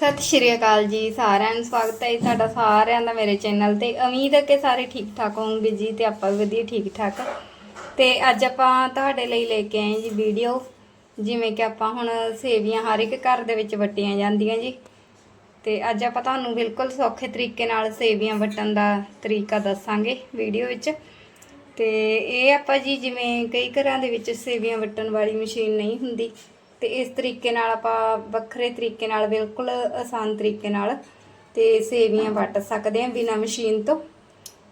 ਸਤਿ ਸ਼੍ਰੀ ਅਕਾਲ ਜੀ, ਸਾਰਿਆਂ ਨੂੰ ਸਵਾਗਤ ਹੈ ਜੀ ਤੁਹਾਡਾ ਸਾਰਿਆਂ ਦਾ ਮੇਰੇ ਚੈਨਲ ਤੇ। ਉਮੀਦ ਹੈ ਕਿ ਸਾਰੇ ਠੀਕ ਠਾਕ ਹੋਵੋਗੇ ਜੀ ਤੇ ਆਪਾਂ ਵੀ ਵਧੀਆ ਠੀਕ ਠਾਕ ਤੇ ਅੱਜ ਆਪਾਂ ਤੁਹਾਡੇ ਲਈ ਲੈ ਕੇ ਆਏ ਜੀ ਵੀਡੀਓ, ਜਿਵੇਂ ਕਿ ਆਪਾਂ ਹੁਣ ਸੇਵੀਆਂ ਹਰ ਇੱਕ ਘਰ ਦੇ ਵਿੱਚ ਵਟੀਆਂ ਜਾਂਦੀਆਂ ਜੀ। ਤੇ ਅੱਜ ਆਪਾਂ ਤੁਹਾਨੂੰ ਬਿਲਕੁਲ ਸੌਖੇ ਤਰੀਕੇ ਨਾਲ ਸੇਵੀਆਂ ਵਟਣ ਦਾ ਤਰੀਕਾ ਦੱਸਾਂਗੇ ਵੀਡੀਓ ਵਿੱਚ। ਤੇ ਇਹ ਆਪਾਂ ਜੀ ਜਿਵੇਂ ਕਈ ਘਰਾਂ ਦੇ ਵਿੱਚ ਸੇਵੀਆਂ ਵਟਣ ਵਾਲੀ ਮਸ਼ੀਨ ਨਹੀਂ ਹੁੰਦੀ। ਤੇ ਇਸ ਤਰੀਕੇ ਨਾਲ ਆਪਾਂ ਵੱਖਰੇ ਤਰੀਕੇ ਨਾਲ, ਬਿਲਕੁਲ ਆਸਾਨ ਤਰੀਕੇ ਨਾਲ ਤੇ ਸੇਵੀਆਂ ਵੱਟ ਸਕਦੇ ਹਾਂ ਬਿਨਾਂ ਮਸ਼ੀਨ ਤੋਂ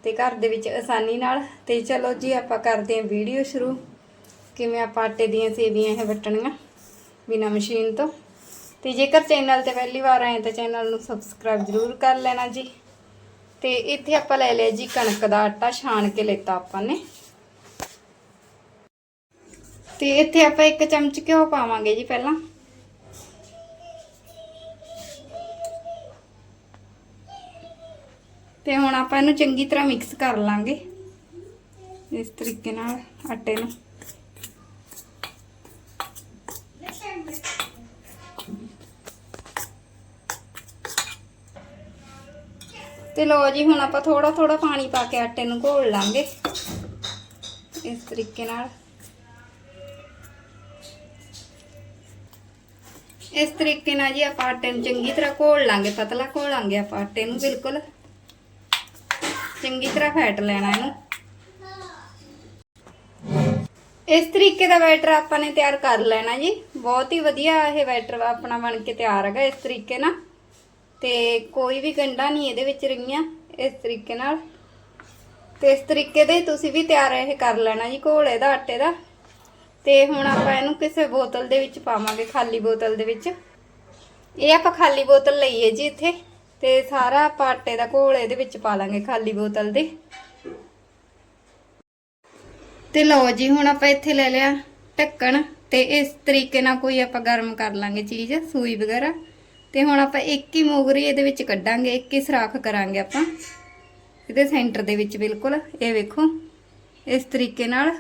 ਤੇ ਘਰ ਦੇ ਵਿੱਚ ਆਸਾਨੀ ਨਾਲ। ਤੇ ਚਲੋ ਜੀ, ਆਪਾਂ ਕਰਦੇ ਹਾਂ ਵੀਡੀਓ ਸ਼ੁਰੂ। ਕਿਵੇਂ ਆਪਾਂ ਆਟੇ ਦੀਆਂ ਸੇਵੀਆਂ ਇਹ ਵੱਟਣੀਆਂ ਬਿਨਾਂ ਮਸ਼ੀਨ ਤੋਂ। ਤੇ ਜੇਕਰ ਚੈਨਲ ਤੇ ਪਹਿਲੀ ਵਾਰ ਆਏ ਤਾਂ ਚੈਨਲ ਨੂੰ ਸਬਸਕ੍ਰਾਈਬ ਜ਼ਰੂਰ ਕਰ ਲੈਣਾ ਜੀ। ਤੇ ਇੱਥੇ ਆਪਾਂ ਲੈ ਲਿਆ ਜੀ ਕਣਕ ਦਾ ਆਟਾ, ਛਾਣ ਕੇ ਲੈਤਾ ਆਪਾਂ ਨੇ। ਤੇ ਇੱਥੇ ਆਪਾਂ ਇੱਕ ਚਮਚ ਘਿਓ ਪਾਵਾਂਗੇ ਜੀ ਪਹਿਲਾਂ। ਤੇ ਹੁਣ ਆਪਾਂ ਇਹਨੂੰ ਚੰਗੀ ਤਰ੍ਹਾਂ ਮਿਕਸ ਕਰ ਲਾਂਗੇ ਇਸ ਤਰੀਕੇ ਨਾਲ ਆਟੇ ਨੂੰ। ਤੇ ਲੋ ਜੀ, ਹੁਣ ਆਪਾਂ ਥੋੜਾ ਥੋੜਾ ਪਾਣੀ ਪਾ ਕੇ ਆਟੇ ਨੂੰ ਘੋਲ ਲਾਂਗੇ। ਇਸ ਤਰੀਕੇ ਨਾਲ। ਇਸ ਤਰੀਕੇ ਨਾਲ ਜੀ ਆਪਾਂ ਆਟੇ ਨੂੰ ਚੰਗੀ ਤਰ੍ਹਾਂ ਘੋਲ ਲਾਂਗੇ, ਪਤਲਾ ਘੋਲਾਂਗੇ ਆਪਾਂ ਆਟੇ ਨੂੰ, ਬਿਲਕੁਲ। ਚੰਗੀ ਤਰ੍ਹਾਂ ਫੈਟ ਲੈਣਾ ਇਹਨੂੰ। ਇਸ ਤਰੀਕੇ ਦਾ ਬੈਟਰ ਆਪਾਂ ਨੇ ਤਿਆਰ ਕਰ ਲੈਣਾ ਜੀ। ਬਹੁਤ ਹੀ ਵਧੀਆ ਇਹ ਬੈਟਰ ਆਪਣਾ ਬਣ ਕੇ ਤਿਆਰ ਹੈਗਾ ਇਸ ਤਰੀਕੇ ਨਾਲ। ਤੇ ਕੋਈ ਵੀ ਗੰਢਾਂ ਨਹੀਂ ਇਹਦੇ ਵਿੱਚ ਰਹੀਆਂ ਇਸ ਤਰੀਕੇ ਨਾਲ। ਤੇ ਇਸ ਤਰੀਕੇ ਦੇ ਤੁਸੀਂ ਵੀ ਤਿਆਰ ਇਹ ਕਰ ਲੈਣਾ ਜੀ ਘੋਲ ਇਹਦਾ, ਆਟੇ ਦਾ। ਤੇ ਹੁਣ ਆਪਾਂ ਇਹਨੂੰ ਕਿਸੇ ਬੋਤਲ ਦੇ ਵਿੱਚ ਪਾਵਾਂਗੇ, ਖਾਲੀ ਬੋਤਲ ਦੇ ਵਿੱਚ। ਇਹ ਆਪਾਂ ਖਾਲੀ ਬੋਤਲ ਲਈਏ ਜੀ ਇੱਥੇ, ਤੇ ਸਾਰਾ ਆਪਾਂ ਆਟੇ ਦਾ ਘੋਲ ਇਹਦੇ ਵਿੱਚ ਪਾ ਲਾਂਗੇ ਖਾਲੀ ਬੋਤਲ ਦੇ। ਤੇ ਲਓ ਜੀ, ਹੁਣ ਆਪਾਂ ਇੱਥੇ ਲੈ ਲਿਆ ਢੱਕਣ, ਤੇ ਇਸ ਤਰੀਕੇ ਨਾਲ ਕੋਈ ਆਪਾਂ ਗਰਮ ਕਰ ਲਾਂਗੇ ਚੀਜ਼, ਸੂਈ ਵਗੈਰਾ। ਤੇ ਹੁਣ ਆਪਾਂ ਇੱਕ ਹੀ ਮੋਗਰੀ ਇਹਦੇ ਵਿੱਚ ਕੱਢਾਂਗੇ, ਇੱਕ ਹੀ ਸਰਾਖ ਕਰਾਂਗੇ ਆਪਾਂ। ਇਹਦੇ ਸੈਂਟਰ ਦੇ ਵਿੱਚ ਬਿਲਕੁਲ, ਇਹ ਵੇਖੋ। ਇਸ ਤਰੀਕੇ ਨਾਲ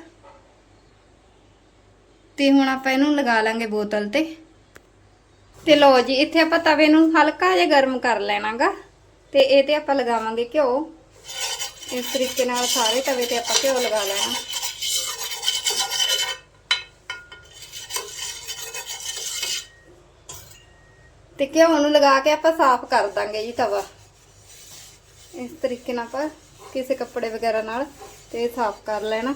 ਤੇ ਹੁਣ ਆਪਾਂ ਇਹਨੂੰ ਲਗਾ ਲਾਂਗੇ ਬੋਤਲ ਤੇ। ਤੇ ਲਓ ਜੀ, ਇੱਥੇ ਆਪਾਂ ਤਵੇ ਨੂੰ ਹਲਕਾ ਜਿਹਾ ਗਰਮ ਕਰ ਲੈਣਾਗਾ। ਤੇ ਇਹ ਤੇ ਆਪਾਂ ਲਗਾਵਾਂਗੇ ਘਿਓ। ਇਸ ਤਰੀਕੇ ਨਾਲ ਸਾਰੇ ਤਵੇ ਤੇ ਆਪਾਂ ਘਿਓ ਲਗਾ ਲੈਣਾ। ਤੇ ਘਿਓ ਨੂੰ ਲਗਾ ਕੇ ਆਪਾਂ ਸਾਫ਼ ਕਰ ਦਾਂਗੇ ਜੀ ਤਵਾ। ਇਸ ਤਰੀਕੇ ਨਾਲ ਆਪਾਂ ਕਿਸੇ ਕੱਪੜੇ ਵਗੈਰਾ ਨਾਲ ਤੇ ਸਾਫ਼ ਕਰ ਲੈਣਾ।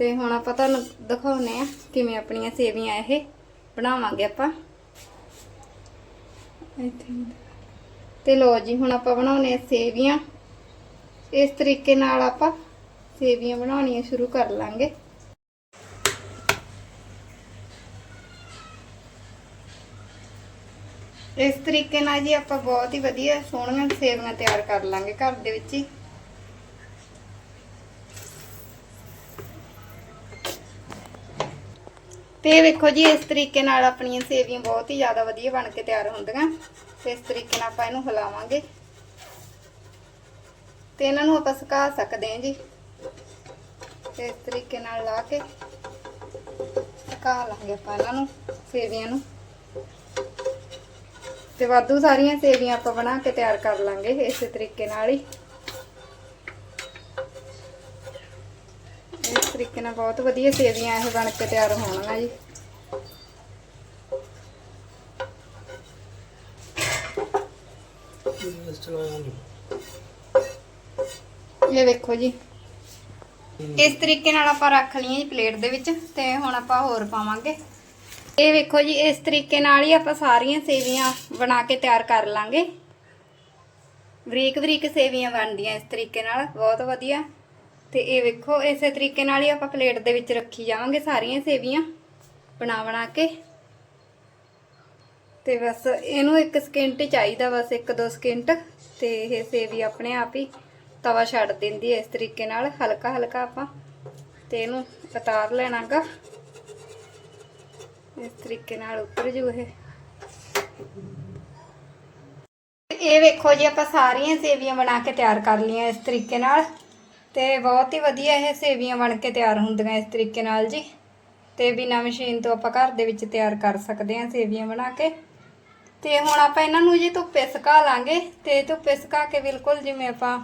ਤੇ ਹੁਣ ਆਪਾਂ ਤੁਹਾਨੂੰ ਦਿਖਾਉਨੇ ਆ ਕਿਵੇਂ ਆਪਣੀਆਂ ਸੇਵੀਆਂ ਇਹ ਬਣਾਵਾਂਗੇ ਆਪਾਂ। ਤੇ ਲੋ ਜੀ, ਹੁਣ ਆਪਾਂ ਬਣਾਉਨੇ ਆ ਸੇਵੀਆਂ। ਇਸ ਤਰੀਕੇ ਨਾਲ ਆਪਾਂ ਸੇਵੀਆਂ ਬਣਾਉਣੀਆਂ ਸ਼ੁਰੂ ਕਰ ਲਾਂਗੇ। ਇਸ ਤਰੀਕੇ ਨਾਲ ਜੀ ਆਪਾਂ ਬਹੁਤ ਹੀ ਵਧੀਆ ਸੋਹਣੀਆਂ ਸੇਵੀਆਂ ਤਿਆਰ ਕਰ ਲਾਂਗੇ ਘਰ ਦੇ ਵਿੱਚ ਹੀ। ਤੇ ਵੇਖੋ ਜੀ, ਇਸ ਤਰੀਕੇ ਨਾਲ ਆਪਣੀਆਂ ਸੇਵੀਆਂ ਬਹੁਤ ਹੀ ਜ਼ਿਆਦਾ ਵਧੀਆ ਬਣ ਕੇ ਤਿਆਰ ਹੁੰਦੀਆਂ। ਤੇ ਇਸ ਤਰੀਕੇ ਨਾਲ ਆਪਾਂ ਇਹਨੂੰ ਹਿਲਾਵਾਂਗੇ। ਤੇ ਇਹਨਾਂ ਨੂੰ ਆਪਾਂ ਸੁਕਾ ਸਕਦੇ ਹਾਂ ਜੀ। ਇਸ ਤਰੀਕੇ ਨਾਲ ਲਾ ਕੇ ਸੁਕਾ ਲਾਂਗੇ ਆਪਾਂ ਇਹਨਾਂ ਨੂੰ, ਸੇਵੀਆਂ ਨੂੰ। ਤੇ ਵਾਧੂ ਸਾਰੀਆਂ ਸੇਵੀਆਂ ਆਪਾਂ ਬਣਾ ਕੇ ਤਿਆਰ ਕਰ ਲਾਂਗੇ ਇਸੇ ਤਰੀਕੇ ਨਾਲ ਹੀ। ਤਰੀਕੇ ਨਾਲ ਬਹੁਤ ਵਧੀਆ ਸੇਵੀਆਂ ਇਹ ਬਣ ਕੇ ਤਿਆਰ ਹੋਣਗੀਆਂ ਜੀ। ਇਹ ਵੇਖੋ ਜੀ। ਇਸ ਤਰੀਕੇ ਨਾਲ ਆਪਾਂ ਰੱਖ ਲਈਆਂ ਜੀ ਪਲੇਟ ਦੇ ਵਿੱਚ ਤੇ ਹੁਣ ਆਪਾਂ ਹੋਰ ਪਾਵਾਂਗੇ। ਇਹ ਵੇਖੋ ਜੀ, ਇਸ ਤਰੀਕੇ ਨਾਲ ਹੀ ਆਪਾਂ ਸਾਰੀਆਂ ਸੇਵੀਆਂ ਬਣਾ ਕੇ ਤਿਆਰ ਕਰ ਲਾਂਗੇ। ਬਰੀਕ ਬਰੀਕ ਸੇਵੀਆਂ ਬਣਦੀਆਂ ਇਸ ਤਰੀਕੇ ਨਾਲ, ਬਹੁਤ ਵਧੀਆ। ਤੇ ਇਹ ਵੇਖੋ, ਇਸੇ ਤਰੀਕੇ ਨਾਲ ਹੀ ਆਪਾਂ ਪਲੇਟ ਦੇ ਵਿੱਚ ਰੱਖੀ ਜਾਵਾਂਗੇ ਸਾਰੀਆਂ ਸੇਵੀਆਂ ਬਣਾ ਬਣਾ ਕੇ। ਤੇ ਬਸ ਇਹਨੂੰ 1 ਸਕਿੰਟ ਹੀ ਚਾਹੀਦਾ, ਬਸ 1-2 ਸਕਿੰਟ। ਤੇ ਇਹ ਸੇਵੀ ਆਪਣੇ ਆਪ ਹੀ ਤਵਾ ਛੱਡ ਦਿੰਦੀ ਹੈ ਇਸ ਤਰੀਕੇ ਨਾਲ, ਹਲਕਾ ਹਲਕਾ ਆਪਾਂ। ਤੇ ਇਹਨੂੰ ਉਤਾਰ ਲੈਣਾਗਾ। ਇਸ ਤਰੀਕੇ ਨਾਲ ਉੱਪਰ ਜੂ ਇਹ। ਇਹ ਵੇਖੋ ਜੀ, ਆਪਾਂ ਸਾਰੀਆਂ ਸੇਵੀਆਂ ਬਣਾ ਕੇ ਤਿਆਰ ਕਰ ਲਈਆਂ ਇਸ ਤਰੀਕੇ ਨਾਲ। ਤੇ ਬਹੁਤ ਹੀ ਵਧੀਆ ਇਹ ਸੇਵੀਆਂ ਬਣ ਕੇ ਤਿਆਰ ਹੁੰਦੀਆਂ ਇਸ ਤਰੀਕੇ ਨਾਲ ਜੀ। ਤੇ ਬਿਨਾਂ ਮਸ਼ੀਨ ਤੋਂ ਆਪਾਂ ਘਰ ਦੇ ਵਿੱਚ ਤਿਆਰ ਕਰ ਸਕਦੇ ਹਾਂ ਸੇਵੀਆਂ ਬਣਾ ਕੇ। ਤੇ ਹੁਣ ਆਪਾਂ ਇਹਨਾਂ ਨੂੰ ਜੀ ਧੁੱਪੇ ਸੁਕਾ ਲਾਂਗੇ ਤੇ ਧੁੱਪੇ ਸੁਕਾ ਕੇ ਬਿਲਕੁਲ ਜਿਵੇਂ ਆਪਾਂ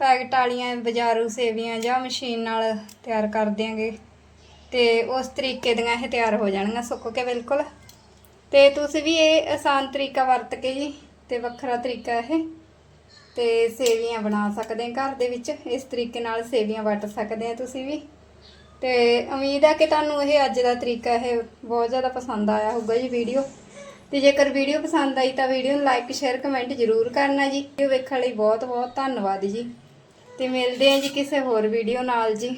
ਪੈਕਟ ਵਾਲੀਆਂ ਬਾਜ਼ਾਰੂ ਸੇਵੀਆਂ ਜਾਂ ਮਸ਼ੀਨ ਨਾਲ ਤਿਆਰ ਕਰ ਦਿਆਂਗੇ। ਤੇ ਉਸ ਤਰੀਕੇ ਦੀਆਂ ਇਹ ਤਿਆਰ ਹੋ ਜਾਣਗੀਆਂ ਸੁੱਕ ਕੇ ਬਿਲਕੁਲ। ਤੇ ਤੁਸੀਂ ਵੀ ਇਹ ਆਸਾਨ ਤਰੀਕਾ ਵਰਤ ਕੇ ਜੀ ਤੇ ਵੱਖਰਾ ਤਰੀਕਾ ਇਹ ਤੇ ਸੇਵੀਆਂ ਬਣਾ ਸਕਦੇ ਆ ਘਰ ਦੇ ਵਿੱਚ। ਇਸ ਤਰੀਕੇ ਨਾਲ ਸੇਵੀਆਂ ਵੱਟ ਸਕਦੇ ਆ ਤੁਸੀਂ ਵੀ। ਤੇ ਉਮੀਦ ਹੈ ਕਿ ਤੁਹਾਨੂੰ ਇਹ ਅੱਜ ਦਾ ਤਰੀਕਾ ਇਹ ਬਹੁਤ ਜ਼ਿਆਦਾ ਪਸੰਦ ਆਇਆ ਹੋਊਗਾ ਜੀ ਵੀਡੀਓ। ਤੇ ਜੇਕਰ ਵੀਡੀਓ ਪਸੰਦ ਆਈ ਤਾਂ ਵੀਡੀਓ ਨੂੰ ਲਾਈਕ ਸ਼ੇਅਰ ਕਮੈਂਟ ਜ਼ਰੂਰ ਕਰਨਾ ਜੀ। ਵੀਡੀਓ ਵੇਖਣ ਲਈ ਬਹੁਤ ਬਹੁਤ ਧੰਨਵਾਦ ਜੀ। ਤੇ ਮਿਲਦੇ ਹਾਂ ਜੀ ਕਿਸੇ ਹੋਰ ਵੀਡੀਓ ਨਾਲ ਜੀ।